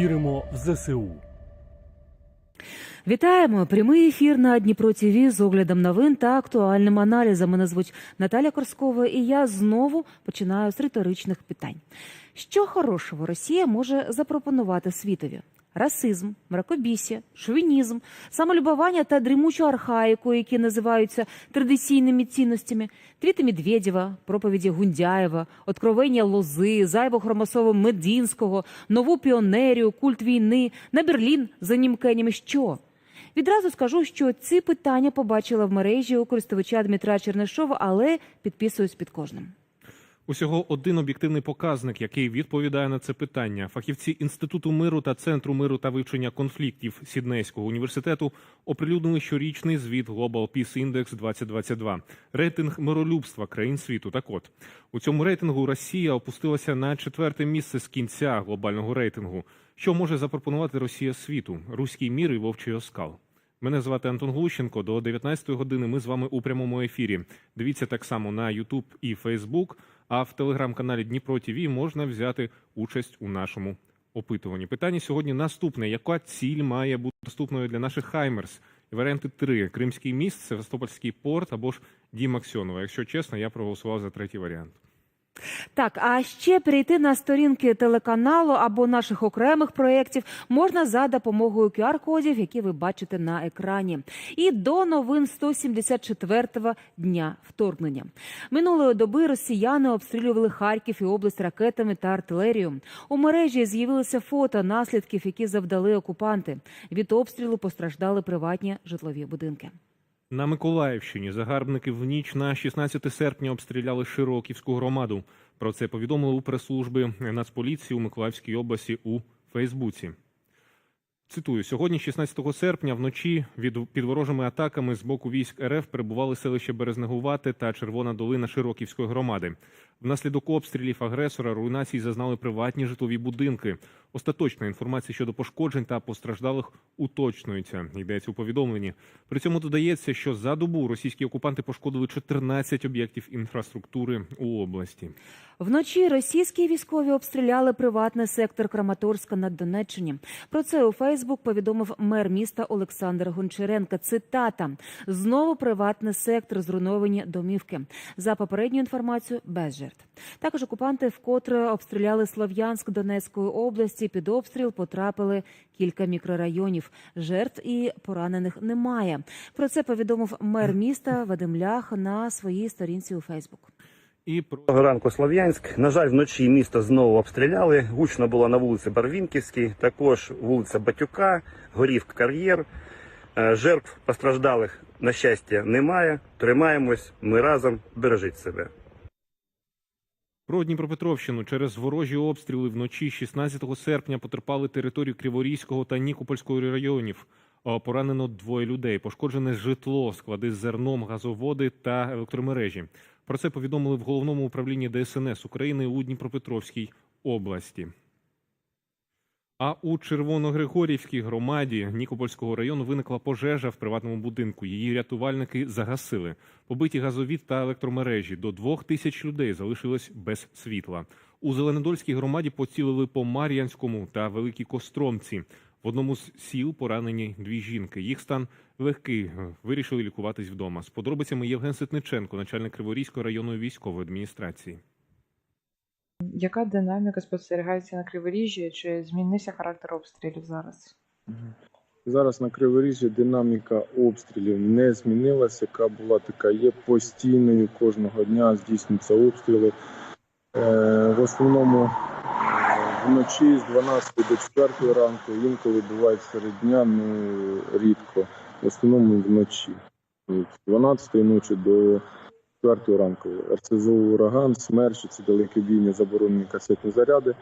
Віримо в ЗСУ. Вітаємо! Прямий ефір на Дніпро ТВ з оглядом новин та актуальним аналізом. Мене звуть Наталя Корскова, і я знову починаю з риторичних питань. Що хорошого Росія може запропонувати світові? Расизм, мракобісія, шовінізм, самолюбування та дрімучу архаїку, які називаються традиційними цінностями, твіти Медведєва, проповіді Гундяєва, откровення лози, зайву хромосову Медінського, нову піонерію, культ війни, на Берлін за німкенями. Що? Відразу скажу, що ці питання побачила в мережі у користувача Дмитра Чернишова, але підписуюсь під кожним. Усього один об'єктивний показник, який відповідає на це питання. Фахівці інституту миру та центру миру та вивчення конфліктів Сіднейського університету оприлюднили щорічний звіт Global Peace Index 2022 рейтинг миролюбства країн світу. Так от у цьому рейтингу Росія опустилася на четверте місце з кінця глобального рейтингу. Що може запропонувати Росія світу? Руський мір і вовчий оскал. Мене звати Антон Глущенко. До 19 години ми з вами у прямому ефірі. Дивіться так само на YouTube і Facebook, а в телеграм-каналі Дніпро ТВ можна взяти участь у нашому опитуванні. Питання сьогодні наступне: яка ціль має бути доступною для наших Хаймерс? Варіанти три: Кримський міст, Севастопольський порт або ж Дім Аксьонова. Якщо чесно, я проголосував за третій варіант. Так, а ще перейти на сторінки телеканалу або наших окремих проєктів можна за допомогою QR-кодів, які ви бачите на екрані. І до новин 174-го дня вторгнення. Минулої доби росіяни обстрілювали Харків і область ракетами та артилерією. У мережі з'явилися фото наслідків, які завдали окупанти. Від обстрілу постраждали приватні житлові будинки. На Миколаївщині загарбники в ніч на 16 серпня обстріляли Широківську громаду. Про це повідомили у прес-служби Нацполіції у Миколаївській області у Фейсбуці. Цитую, сьогодні, 16 серпня, вночі від під ворожими атаками з боку військ РФ перебували селище Березнегувати та Червона долина Широківської громади. Внаслідок обстрілів агресора руйнації зазнали приватні житлові будинки. Остаточна інформація щодо пошкоджень та постраждалих уточнюється. Йдеться у повідомленні. При цьому додається, що за добу російські окупанти пошкодили 14 об'єктів інфраструктури у області. Вночі російські військові обстріляли приватний сектор Краматорська на Донеччині. Про це у Фейсбук повідомив мер міста Олександр Гончаренко. Цитата: знову приватний сектор, зруйновані домівки. За попередню інформацію без жертв. Також окупанти вкотре обстріляли Слов'янськ Донецької області. Під обстріл потрапили кілька мікрорайонів. Жертв і поранених немає. Про це повідомив мер міста Вадим Лях на своїй сторінці у Фейсбук. І про ранку Слов'янськ. На жаль, вночі місто знову обстріляли. Гучно було на вулиці Барвінківській, також вулиця Батюка, горів кар'єр. Е, Жертв постраждалих, на щастя, немає. Тримаємось, ми разом, бережіть себе. Про Дніпропетровщину через ворожі обстріли вночі 16 серпня потерпали територію Криворізького та Нікопольського районів. Поранено двоє людей. Пошкоджене житло, склади з зерном, газоводи та електромережі. Про це повідомили в головному управлінні ДСНС України у Дніпропетровській області. А у Червоногригорівській громаді Нікопольського району виникла пожежа в приватному будинку. Її рятувальники загасили. Побиті газовід та електромережі. До двох тисяч людей залишилось без світла. У Зеленодольській громаді поцілили по Мар'янському та Великій Костромці. В одному з сіл поранені дві жінки. Їх стан легкий. Вирішили лікуватись вдома. З подробицями Євген Ситниченко, начальник Криворізької районної військової адміністрації. Яка динаміка спостерігається на Криворіжжі? Чи змінився характер обстрілів зараз? Зараз на Криворіжжі динаміка обстрілів не змінилася, яка була така є постійною. Кожного дня здійснюються обстріли. Е, в основному е, вночі з 12 до 4 ранку, інколи бувають серед дня, ну рідко. В основному вночі. З 12 ночі до 4 ранку. РСЗО ураган, смерчі, ці далекобійні заборонені касетні заряди.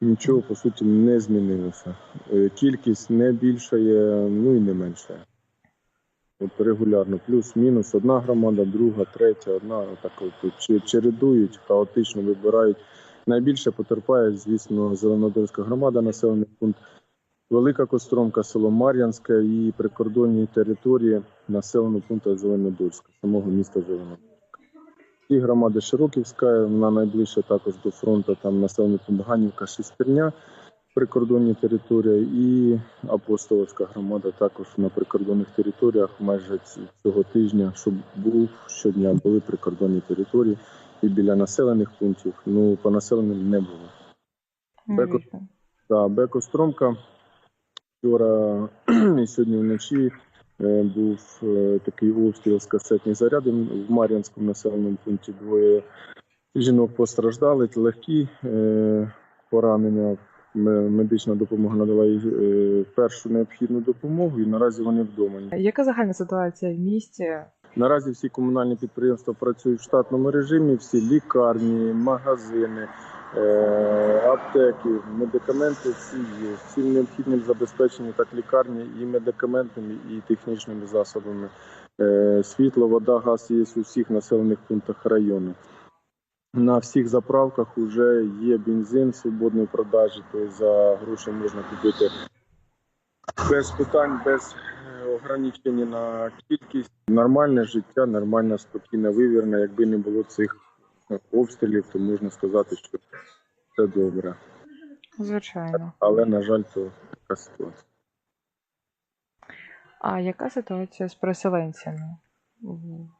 Нічого по суті не змінилося. Е, Кількість не більшає, ну і не меншає. От регулярно, плюс-мінус, одна громада, друга, третя, одна, так от чередують, хаотично вибирають. Найбільше потерпає, звісно, Зеленодольська громада, населений пункт, Велика Костромка, село Мар'янське і прикордонні території населеного пункту Зеленодольська, самого міста Зеленодольська. І громади Широківська, вона найближче також до фронту, там населений пункт Ганівка, Шестерня. прикордонні території, і апостолівська громада також на прикордонних територіях майже цього тижня, щоб був щодня були прикордонні території і біля населених пунктів. Ну по населеним не було. Беко- та Бекостромка. Вчора і сьогодні вночі був е, такий обстріл з касетних зарядів в Мар'янському населеному пункті. Двоє жінок постраждали, легкі е, поранення. Ме- Медична допомога надала їй е, першу необхідну допомогу, і наразі вони вдома. Яка загальна ситуація в місті? Наразі всі комунальні підприємства працюють в штатному режимі, всі лікарні, магазини, е, аптеки, медикаменти всі є. Всім необхідним забезпечені так лікарні і медикаментами, і технічними засобами. Е, світло, вода, газ є у всіх населених пунктах району. На всіх заправках вже є бензин свободної продажі, тобто за гроші можна купити без питань, без е, ограничень на кількість. Нормальне життя, нормальна, спокійна, вивірна. Якби не було цих е, обстрілів, то можна сказати, що все добре. Звичайно. Але, на жаль, то така ситуація. А яка ситуація з переселенцями?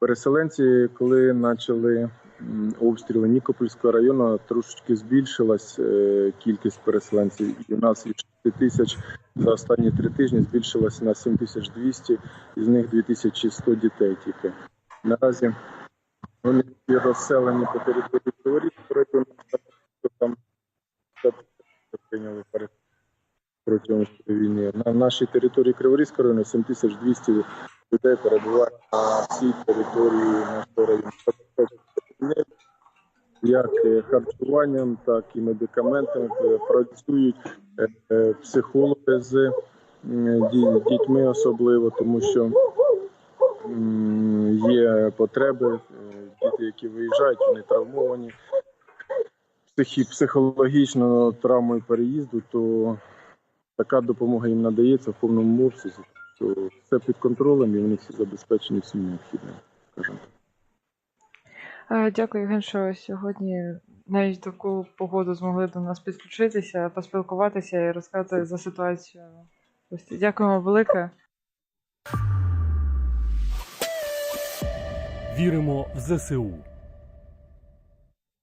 Переселенці, коли почали обстріли Нікопольського району, трошечки збільшилась е, кількість переселенців. І у нас із 6 тисяч за останні три тижні збільшилась на 7200, із них 2100 дітей тільки. Наразі вони всі розселені по території району, що там прийняли перед протягом війни. На нашій території Криворізького району 7200 людей перебуває на всій території нашого району. Як харчуванням, так і медикаментами працюють е, е, психологи з дітьми особливо, тому що є потреби. е, Діти, які виїжджають, вони травмовані психологічно травмою переїзду, то така допомога їм надається в повному обсязі. То все під контролем і вони всі забезпечені всім необхідним. Скажімо. Е, Дякую, Євген, що сьогодні навіть таку погоду змогли до нас підключитися, поспілкуватися і розказати за ситуацію. Дякуємо велике. Віримо в ЗСУ.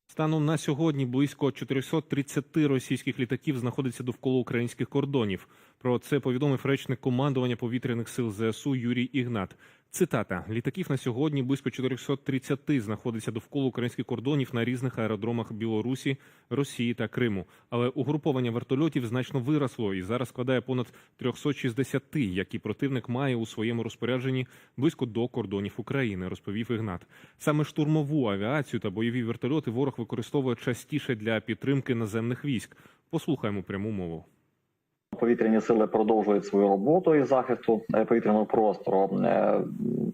Станом на сьогодні близько 430 російських літаків знаходиться довкола українських кордонів. Про це повідомив речник командування повітряних сил ЗСУ Юрій Ігнат. Цитата: літаків на сьогодні близько 430 знаходиться довкола українських кордонів на різних аеродромах Білорусі, Росії та Криму. Але угруповання вертольотів значно виросло і зараз складає понад 360, які противник має у своєму розпорядженні близько до кордонів України, розповів Ігнат. Саме штурмову авіацію та бойові вертольоти ворог використовує частіше для підтримки наземних військ. Послухаємо пряму мову. Повітряні сили продовжують свою роботу із захисту е, повітряного простору. Е,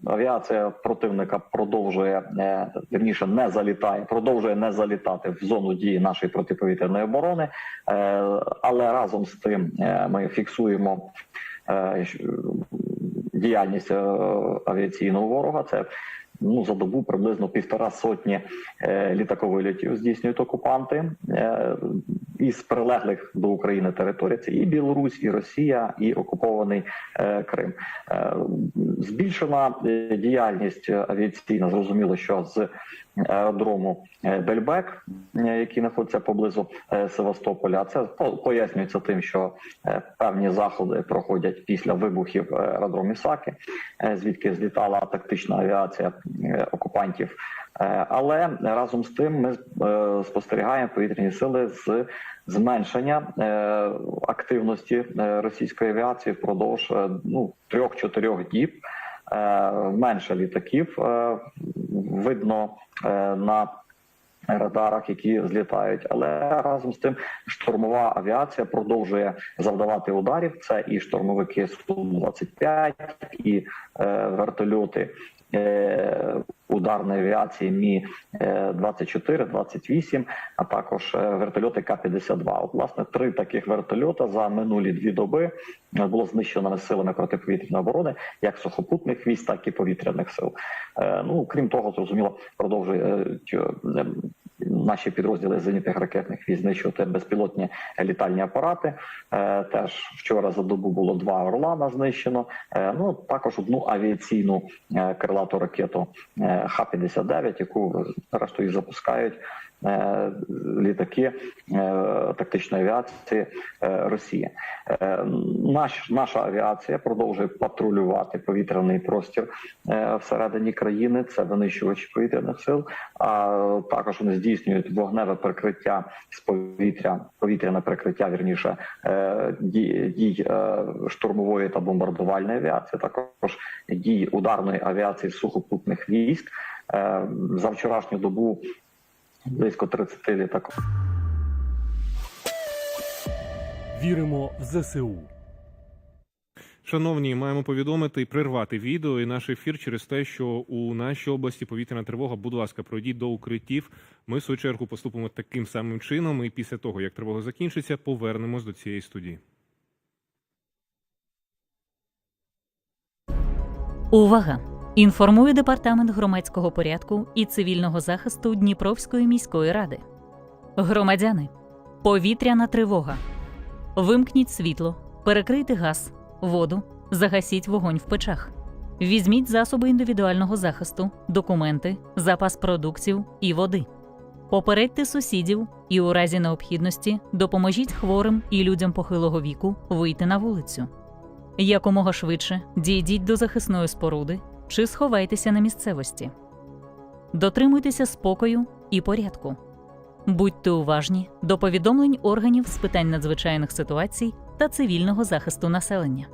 Авіація противника продовжує е, вірніше не залітає, продовжує не залітати в зону дії нашої протиповітряної оборони. Але разом з тим ми фіксуємо діяльність авіаційного ворога. Це ну за добу приблизно півтора сотні літакових льотів здійснюють окупанти із прилеглих до України територій. Це і Білорусь, і Росія, і окупований е, Крим. Е, збільшена е, діяльність авіаційна. Зрозуміло, що з аеродрому Бельбек, який знаходиться поблизу Севастополя. Це пояснюється тим, що певні заходи проходять після вибухів е, аеродромі Саки, звідки злітала тактична авіація окупантів. Е, Але разом з тим ми е, спостерігаємо повітряні сили з зменшення е, активності російської авіації впродовж ну трьох-чотирьох діб. Менше літаків видно на радарах, які злітають, але разом з тим штурмова авіація продовжує завдавати ударів. Це і штурмовики Су-25, і вертольоти ударної авіації Мі 24 28 а також е, вертольоти К-52. От, власне, три таких вертольота за минулі дві доби е, було знищено силами протиповітряної оборони, як сухопутних військ, так і повітряних сил. Е, Ну крім того, зрозуміло, продовжує е, наші підрозділи зенітних ракетних військ знищувати безпілотні літальні апарати. Е, Теж вчора за добу було два орлана знищено. Е, Ну також одну авіаційну е, крилату ракету е, Х-59, яку зрештою запускають літаки е, тактичної авіації е, Росії. Е, Наш наша авіація продовжує патрулювати повітряний простір е, всередині країни. Це винищувачі повітряних сил. А також вони здійснюють вогневе прикриття з повітря, повітряне прикриття вірніше е, дій, е, штурмової та бомбардувальної авіації. Також дій ударної авіації сухопутних військ. Е, За вчорашню добу близько 30 літаків. Віримо в ЗСУ. Шановні, маємо повідомити і прервати відео і наш ефір через те, що у нашій області повітряна тривога. Будь ласка, пройдіть до укриттів. Ми в свою чергу поступимо таким самим чином. І після того, як тривога закінчиться, повернемось до цієї студії. Увага! Інформує департамент громадського порядку і цивільного захисту Дніпровської міської ради. Громадяни, повітряна тривога. Вимкніть світло, перекрийте газ, воду, загасіть вогонь в печах. Візьміть засоби індивідуального захисту, документи, запас продуктів і води. Попередьте сусідів і у разі необхідності допоможіть хворим і людям похилого віку вийти на вулицю. Якомога швидше дійдіть до захисної споруди чи сховайтеся на місцевості. Дотримуйтеся спокою і порядку. Будьте уважні до повідомлень органів з питань надзвичайних ситуацій та цивільного захисту населення.